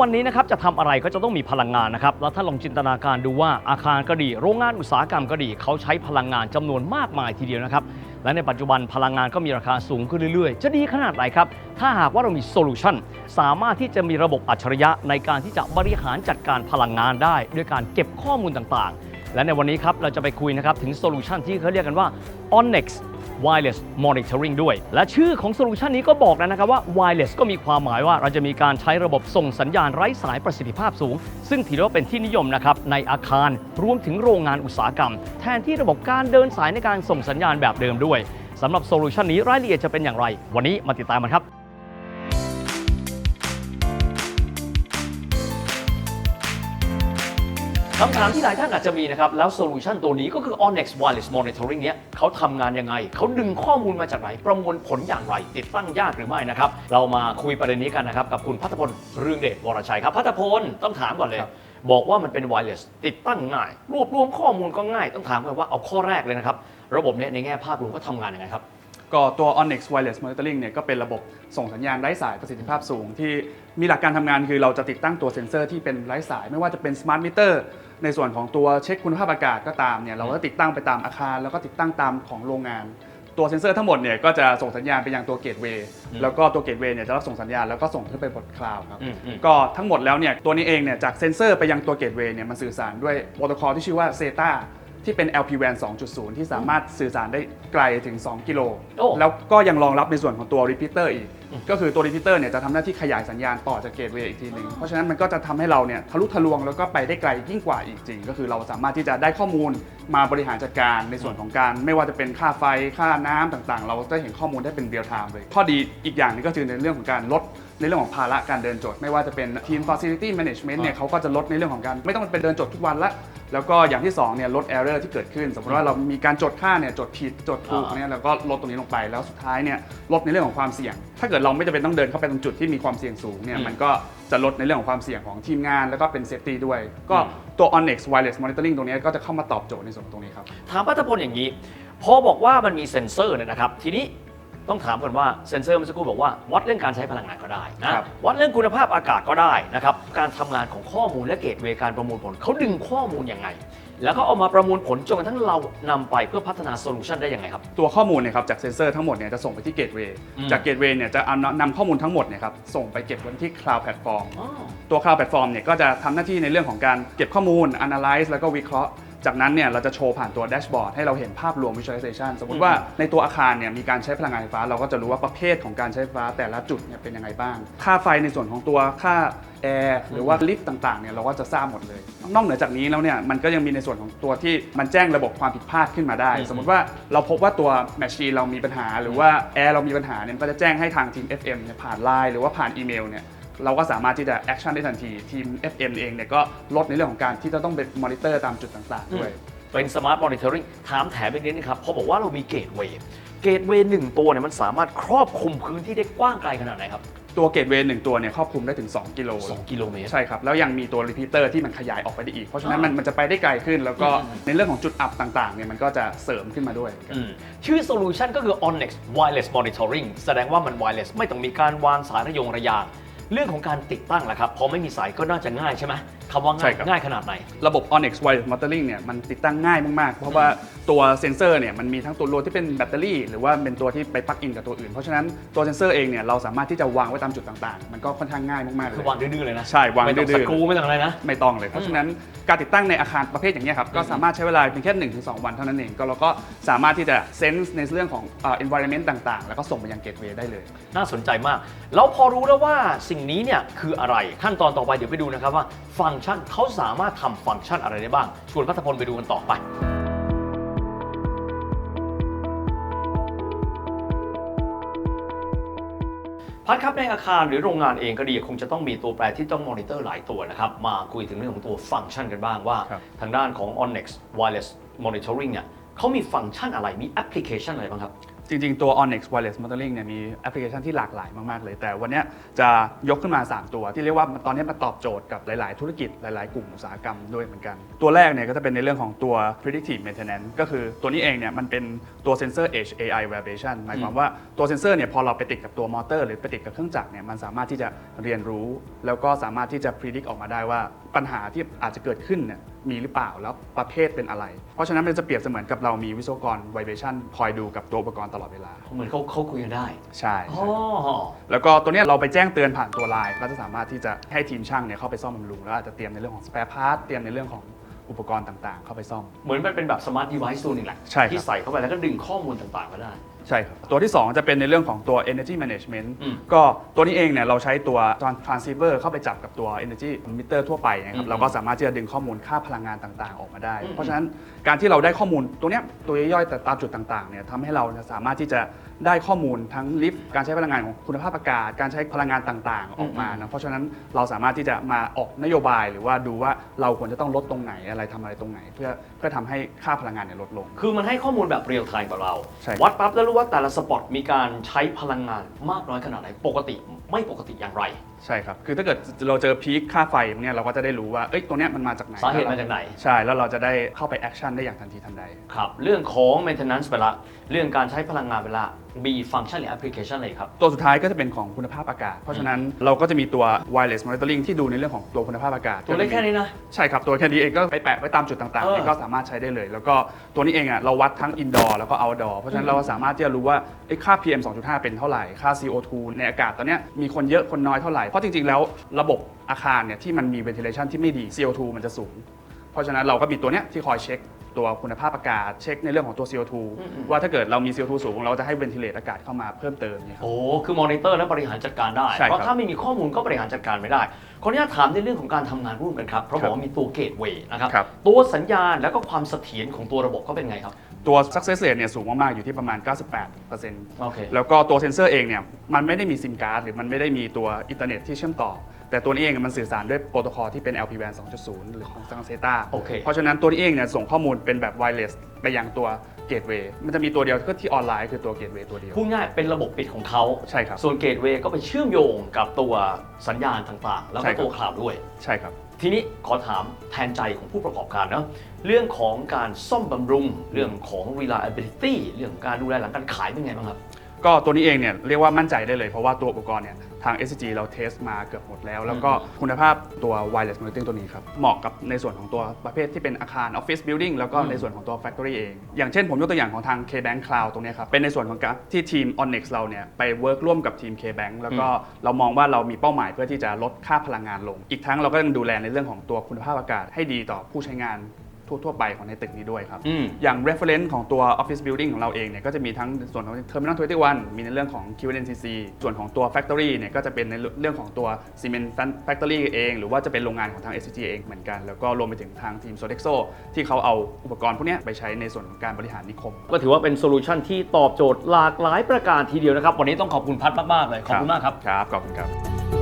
วันนี้นะครับจะทำอะไรก็จะต้องมีพลังงานนะครับ แล้วถ้าลองจินตนาการดูว่าอาคารก็ดี โรงงานอุตสาหกรรมก็ดี เขาใช้พลังงานจำนวนมากมายทีเดียวนะครับ และในปัจจุบันพลังงานก็มีราคาสูงขึ้นเรื่อยๆ จะดีขนาดไหนครับ ถ้าหากว่าเรามีโซลูชันสามารถที่จะมีระบบอัจฉริยะในการที่จะบริหารจัดการพลังงานได้ด้วยการเก็บข้อมูลต่างๆ และในวันนี้ครับเราจะไปคุยนะครับถึงโซลูชันที่เขาเรียกกันว่า Onyx Wireless Monitoring ด้วย และชื่อของโซลูชันนี้ก็บอกแล้วนะครับว่า Wireless ก็มีความหมายว่าเราจะมีการใช้ระบบส่งสัญญาณไร้สายประสิทธิภาพสูง ซึ่งถือว่าเป็นที่นิยมนะครับในอาคารรวมถึงโรงงานอุตสาหกรรม แทนที่ระบบการเดินสายในการส่งสัญญาณแบบเดิมด้วยสำหรับโซลูชันนี้รายละเอียดจะเป็นอย่างไร วันนี้มาติดตามกันครับ คำถามที่หลายท่านอาจจะมีนะครับ แล้วโซลูชันตัวนี้ก็คือ Onyx Wireless Monitoring เนี้ยเขาทำงานยังไง เขาดึงข้อมูลมาจากไหน ประมวลผลอย่างไร ติดตั้งยากหรือไม่นะครับ เรามาคุยประเด็นนี้กันนะครับ กับคุณพัฒพลเรืองเดชวรชัยครับ พัฒพลต้องถามก่อนเลย บอกว่ามันเป็น wireless ติดตั้งง่าย รวบรวมข้อมูลก็ง่าย ต้องถามกันว่าเอาข้อแรกเลยนะครับ ระบบเนี้ยในแง่ภาพรวมก็ทำงานยังไงครับ ก็ตัว Onyx Wireless Monitoring เนี่ยก็เป็นระบบส่งสัญญาณไร้สายประสิทธิภาพสูง ที่มีหลักการทำงานคือเราจะติดตั้งตัวเซ็นเซอร์ที่เป็นไร้สาย ไม่ว่าจะเป็น Smart Meter ในส่วนของตัวเช็คคุณภาพอากาศก็ตามเนี่ยเราก็ติดตั้งไปตามอาคาร แล้วก็ติดตั้งตามของโรงงาน ตัวเซ็นเซอร์ทั้งหมดเนี่ยก็จะส่งสัญญาณไปยังตัวเกตเวย์แล้วก็ตัวเกตเวย์เนี่ยจะรับส่งสัญญาณแล้วก็ส่งขึ้นไปบนคลาวด์ครับอืมอืม ก็ทั้งหมดแล้วเนี่ยตัวนี้เองเนี่ยจากเซ็นเซอร์ไปยังตัวเกตเวย์เนี่ยมันสื่อสารด้วยโปรโตคอลที่ชื่อว่า SATA ที่เป็น LPWAN 2.0 ที่สามารถสื่อสารได้ไกลถึง 2 กิโล โอ้ แล้วก็ยังรองรับในส่วนของตัว repeater อีก ก็คือตัว repeater เนี่ยจะทำหน้าที่ขยายสัญญาณต่อจากเกตเวย์อีกทีหนึ่งเพราะฉะนั้นมันก็จะทำให้เราเนี่ยทะลุทะลวงแล้วก็ไปได้ไกลยิ่งกว่าอีกจริง ก็คือเราสามารถที่จะได้ข้อมูลมาบริหารจัดการในส่วนของการ ไม่ว่าจะเป็นค่าไฟค่าน้ำต่างๆ เราจะเห็นข้อมูลได้เป็น real time เลย ข้อดีอีกอย่างหนึงก็คือในเรื่องของการลดในเรื่องของภาระการเดินจดไม่ว่าจะเป็นทีม facility management เนี่ยเขาก็จะลดในเรื่องของการไม่ต้องเป็นเดินจดทุกวันละ แล้วก็อย่างที่2เนี่ยลด error ที่เกิดขึ้น สมมติว่าเรามีการจดค่าเนี่ยจดผิดจดถูกอ่าเนี่ยแล้วก็ลดตรงนี้ลงไปแล้วสุดท้ายเนี่ยลดในเรื่องของความเสี่ยง ถ้าเกิดเราไม่จำเป็นต้องเดินเข้าไปตรงจุดที่มีความเสี่ยงสูงเนี่ยอืมมันก็จะลดในเรื่องของความเสี่ยงของทีมงาน แล้วก็เป็นเซฟตี้ด้วย ก็อืมตัว Onyx Wireless Monitoring ตรงนี้ก็จะเข้ามาตอบโจทย์ในส่วนตรงนี้ครับถามพัฒพลอย่างนี้พอบอกว่ามันมีเซ็นเซอร์เนี่ยนะครับ ทีนี้ ต้องถามกันว่าเซ็นเซอร์เมื่อสักครู่บอกว่าวัดเรื่องการใช้พลังงานก็ได้นะ ครับ วัดเรื่องคุณภาพอากาศก็ได้นะครับ การทำงานของข้อมูลและเกตเวย์การประมวลผลเขาดึงข้อมูลยังไง แล้วก็เอามาประมวลผลจนกระทั่งเรานำไปเพื่อพัฒนาโซลูชันได้ยังไงครับ ตัวข้อมูลเนี่ยครับจากเซนเซอร์ทั้งหมดเนี่ยจะส่งไปที่เกตเวย์อืม จากเกตเวย์เนี่ยจะเอานำข้อมูลทั้งหมดเนี่ยครับส่งไปเก็บไว้ที่ Cloud Platform อ๋อตัว Cloud Platform เนี่ยก็จะทำหน้าที่ในเรื่องของการเก็บข้อมูล Analyze แล้วก็วิเคราะห์ จากนั้นเนี่ยเราจะโชว์ผ่านตัวแดชบอร์ดให้เราเห็นภาพรวม Visualization สมมติว่าในตัวอาคารเนี่ยมีการใช้พลังงานไฟฟ้า เราก็จะรู้ว่าประเภทของการใช้ไฟฟ้าแต่ละจุดเนี่ยเป็นยังไงบ้าง ค่าไฟในส่วนของตัวค่าแอร์หรือว่าลิฟต์ต่างๆเนี่ยเราก็จะทราบหมดเลย นอกเหนือจากนี้แล้วเนี่ยมันก็ยังมีในส่วนของตัวที่มันแจ้งระบบความผิดพลาดขึ้นมาได้อืมสมมติว่าเราพบว่าตัวแมชชีนเรามีปัญหา หรือว่าแอร์เรามีปัญหาเนี่ยมันก็จะแจ้งให้ทางทีม FM เนี่ยผ่านไลน์หรือว่าผ่านอีเมลเนี่ย เราก็สามารถที่จะแอคชั่นได้ทันที ทีม FM เองเนี่ยก็ลดในเรื่องของการที่จะต้องไปมอนิเตอร์ตามจุดต่างๆด้วย เป็นสมาร์ทมอนิเตอร์ริงถามแถมอีกนิดนึงครับพอบอกว่าเรามีเกตเวย์เกตเวย์หนึ่งตัวเนี่ยมันสามารถครอบคลุมพื้นที่ได้กว้างไกลขนาดไหนครับ ตัวเกตเวย์หนึ่งตัวเนี่ยครอบคลุมได้ถึง 2 กิโลสองกิโลเมตร ใช่ครับ แล้วยังมีตัวรีพีเตอร์ที่มันขยายออกไปได้อีก เพราะฉะนั้นมันมันจะไปได้ไกลขึ้น แล้วก็อืมในเรื่องของจุดอับต่างๆเนี่ยมันก็จะเสริมขึ้นมาด้วยอืมชื่อโซลูชันก็คือ Onyx Wireless Monitoring แสดงว่ามัน wireless ไม่ต้องมีการวางสายระยงระยาง เรื่องของการติดตั้งล่ะครับพอไม่มีสายก็น่าจะง่ายใช่ไหม คำว่าใช่ง่ายครับ ง่ายขนาดไหน ระบบ Onyx Wireless Monitoring เนี่ยมันติดตั้งง่ายมากๆ เพราะว่าตัวเซนเซอร์เนี่ยมันมีทั้งตัวโหลดที่เป็นแบตเตอรี่ หรือว่าเป็นตัวที่ไปปลั๊กอินกับตัวอื่น เพราะฉะนั้นตัวเซนเซอร์เองเนี่ยเราสามารถที่จะวางไว้ตามจุดต่างๆ มันก็ค่อนข้างง่ายมากๆเลคือย วางดื้อๆเลยนะใช่วางไม่ต้องดื้สอๆ กรูไม่ต้องอะไรนะ ไม่ต้องเลย เพราะฉะนั้นการติดตั้งในอาคารประเภทอย่างนี้ยครับ ก็สามารถใช้เวลาเพียงแค่1-2วันเท่านั้นเอง ก็เราก็สามารถที่จะเซนส์ในเรื่องของเอ่อ environment ต่างๆ แล้วก็ส่งไปยังเกตเวย์ได้เลย น่าสนใจมาก แล้วพอรู้แล้วว่าสิ่งนี้เนี่ยคืออะไรขั้นตอนต่อไปเดี๋ยวไปดูนะครับว่า ฟังก์ชันเขาสามารถทำฟังก์ชันอะไรได้บ้าง ชวนพัฒพลไปดูกันต่อไปพัดครับในอาคารหรือโรงงานเองก็ดีคงจะต้องมีตัวแปรที่ต้องมอนิเตอร์หลายตัวนะครับ มาคุยถึงเรื่องของตัวฟังก์ชันกันบ้างว่าครับทางด้านของ Onyx Wireless Monitoring เนี่ยเขามีฟังก์ชันอะไรมีแอปพลิเคชันอะไรบ้างครับ จริงๆ ตัว Onyx Wireless Monitoring เนี่ยมีแอปพลิเคชันที่หลากหลายมากๆเลย แต่วันนี้จะยกขึ้นมา 3 ตัว ที่เรียกว่าตอนนี้มาตอบโจทย์กับหลาย ๆ ธุรกิจหลาย ๆ กลุ่มอุตสาหกรรมด้วยเหมือนกัน ตัวแรกเนี่ยก็จะเป็นในเรื่องของตัว predictive maintenance ก็คือตัวนี้เองเนี่ยมันเป็นตัวเซนเซอร์ Edge AI vibration หมายความว่าตัวเซนเซอร์เนี่ยพอเราไปติดกับตัวมอเตอร์ หรือไปติดกับเครื่องจักรเนี่ยมันสามารถที่จะเรียนรู้ แล้วก็สามารถที่จะ predict ออกมาได้ว่าปัญหาที่อาจจะเกิดขึ้นเนี่ยมีหรือเปล่าแล้วประเภทเป็นอะไร เพราะฉะนั้นมันจะเปรียบเสมือนกับเรามีวิศวกร vibration คอยดูกับตัวอุปกรณ์ตลอดเวลา เหมือนเขาเขาคุยกันได้ ใช่อ๋อแล้วก็ตัวเนี้ยเราไปแจ้งเตือนผ่านตัวไลน์ก็จะสามารถที่จะให้ทีมช่างเนี่ยเข้าไปซ่อมบำรุงแล้วอาจจะเตรียมในเรื่องของ spare part เตรียมในเรื่องของอุปกรณ์ต่างๆ เข้าไปซ่อม เหมือนมันเป็นแบบสมาร์ท e v i c e ตัวหนึ่งแหละ ใช่ครับ ที่ใส่เข้าไปแล้วก็ดึงข้อมูลต่างๆมาได้ ใช่ครับ ตัวที่ 2 จะเป็นในเรื่องของตัว energy management อืมก็ตัวนี้เองเนี่ยเราใช้ตัว transceiver เข้าไปจับกับตัว energy meter ทั่วไปนะคอืรับมเราก็สามารถที่จะดึงข้อมูลค่าพลังงานต่างๆ ออกมาได้ อืม เพราะฉะนั้นการที่เราได้ข้อมูลตัวเนี้ยตัวย่อยๆแต่ตามจุดต่างๆเนี่ยทำให้เราเนี่ยสามารถที่จะ ได้ข้อมูลทั้งลิฟต์การใช้พลังงานของคุณภาพอากาศ การใช้พลังงานต่างๆ ออกมานะเพราะฉะนั้นเราสามารถที่จะมาออกนโยบายหรือว่าดูว่าเราควรจะต้องลดตรงไหนอะไรทำอะไรตรงไหน เพื่อเพื่อทำให้ค่าพลังงานเนี่ยลดลง คือมันให้ข้อมูลแบบเรียลไทม์กับเรา ใช่ครับวัดปั๊บแล้วรู้ว่าแต่ละสปอตมีการใช้พลังงานมากน้อยขนาดไหนปกติไม่ปกติอย่างไร ใช่ครับ คือถ้าเกิดเราเจอพีคค่าไฟเนี่ยเราก็จะได้รู้ว่า เอ้ย ตัวเนี้ยมันมาจากไหนสาเหตุมาจากไหน ใช่ แล้วเราจะได้เข้าไปแอคชั่นได้อย่างทันทีทันใด ครับ เรื่องของ maintenance ไปละ เรื่องการใช้พลังงานไปละมีฟังก์ชันหรือแอปพลิเคชันอะไรครับ ตัวสุดท้ายก็จะเป็นของคุณภาพอากาศ เพราะฉะนั้นเราก็จะมีตัว wireless monitoring ที่ดูในเรื่องของตัวคุณภาพอากาศตัวเล็กแค่นี้นะ ใช่ครับตัวแค่นี้เองก็ไปแปะไว้ตามจุดต่างๆเออนี่ก็สามารถใช้ได้เลย แล้วก็ตัวนี้เองอะเราวัดทั้ง indoor แล้วก็ outdoor เพราะฉะนั้นเราก็สามารถที่จะรู้ว่าเอ้ยค่า PM 2.5 เป็นเท่าไหร่ ค่า CO2 ในอากาศตอนเนี้ยมีคนเยอะคนน้อยเท่าไหร่ เพราะจริงๆ แล้วระบบอาคารเนี่ยที่มันมี ventilation ที่ไม่ดี CO2 มันจะสูง เพราะฉะนั้นเราก็มีตัวเนี้ยที่คอยเช็ค ตัวคุณภาพอากาศเช็คในเรื่องของตัว CO2 อืมว่าถ้าเกิดเรามี CO2 สูง เราจะให้ ventilate อากาศเข้ามาเพิ่มเติมเนี่ยครับ โอ้ คือมอนิเตอร์และบริหารจัดการได้ ใช่ครับเพราะถ้าไม่มีข้อมูลก็บริหารจัดการไม่ได้ขออนุญาตถามในเรื่องของการทำงานร่วมกันครับ เพราะครับบอกว่ามีตัวเกตเวย์นะครับ ครับ ตัวสัญญาณแล้วก็ความเสถียรของตัวระบบก็เป็นไงครับ ตัว success rate เนี่ยสูงมาก ๆ อยู่ที่ประมาณ 98%โอเค แล้วก็ตัวเซนเซอร์เองเนี่ยมันไม่ได้มีซิมการ์ดหรือมันไม่ได้มีตัวอินเทอร์เน็ตที่เชื่อมต่อ แต่ตัวนี้เองมันสื่อสารด้วยโปรโตคอลที่เป็น LPWAN 2.0 หรือของ s a งเซตาโอเคเพราะฉะนั้นตัวนี้เองเนี่ยส่งข้อมูลเป็นแบบไวเลสไปยังตัวเกตเวย์มันจะมีตัวเดียวก็ที่ออนไลน์คือตัวเกตเวย์ตัวเดียว พูดง่ายเป็นระบบปิดของเขาใช่ครับ ส่วนเกตเวย์ก็ไปเชื่อมโยงกับตัวสัญญาณต่างๆ แล้วใช่ก็ครับตัวคลาวด์ด้วย ใช่ครับ ทีนี้ขอถามแทนใจของผู้ประกอบการเนาะเรื่องของการซ่อมบำรุง เรื่องของ reliability เรื่องของการดูแลหลังการขายเป็นไงบ้างครับ ก็ตัวนี้เองเนี่ยเรียกว่ามั่นใจได้เลยเพราะว่าตัวอุปกรณ์เนี่ยทาง SCG เราเทสมาเกือบหมดแล้ว แล้วก็คุณภาพตัว wireless monitoring ตัวนี้ครับ เหมาะกับในส่วนของตัวประเภทที่เป็นอาคาร office building แล้วก็อืมในส่วนของตัว factory เอง อย่างเช่นผมยกตัวอย่างของทาง KBank Cloud ตรงเนี้ยครับ เป็นในส่วนของการที่ทีม Onyx เราเนี่ยไป work ร่วมกับทีม KBank แล้วก็เรามองว่าเรามีเป้าหมายเพื่อที่จะลดค่าพลังงานลง อีกทั้งเราก็ยังดูแลในเรื่องของตัวคุณภาพอากาศให้ดีต่อผู้ใช้งาน ทั่ว ๆ ไปของในตึกนี้ด้วยครับ อืม อย่าง reference ของตัว office building ของเราเองเนี่ยก็จะมีทั้งส่วนของ terminal 21 มีในเรื่องของ QNCC ส่วนของตัว factory เนี่ยก็จะเป็นในเรื่องของตัว cement factory เอง หรือว่าจะเป็นโรงงานของทาง SCG เองเหมือนกัน แล้วก็รวมไปถึงทางทีม Sodexo ที่เขาเอาอุปกรณ์พวกเนี้ยไปใช้ในส่วนของการบริหารนิคม ก็ถือว่าเป็นโซลูชันที่ตอบโจทย์หลากหลายประการทีเดียวนะครับ วันนี้ต้องขอบคุณพัดมาก ๆ เลย ขอบคุณมากครับ ครับ ขอบคุณครับ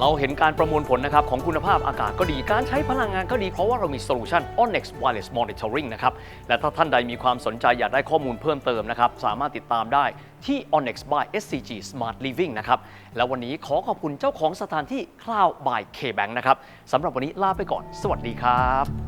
เราเห็นการประมวลผลนะครับของคุณภาพอากาศก็ดี การใช้พลังงานก็ดี เพราะว่าเรามีโซลูชัน Onyx Wireless Monitoring นะครับ และถ้าท่านใดมีความสนใจอยากได้ข้อมูลเพิ่มเติมนะครับ สามารถติดตามได้ที่ Onyx by SCG Smart Living นะครับ แล้ววันนี้ขอขอบคุณเจ้าของสถานที่ Cloud by KBank นะครับสำหรับวันนี้ลาไปก่อน สวัสดีครับ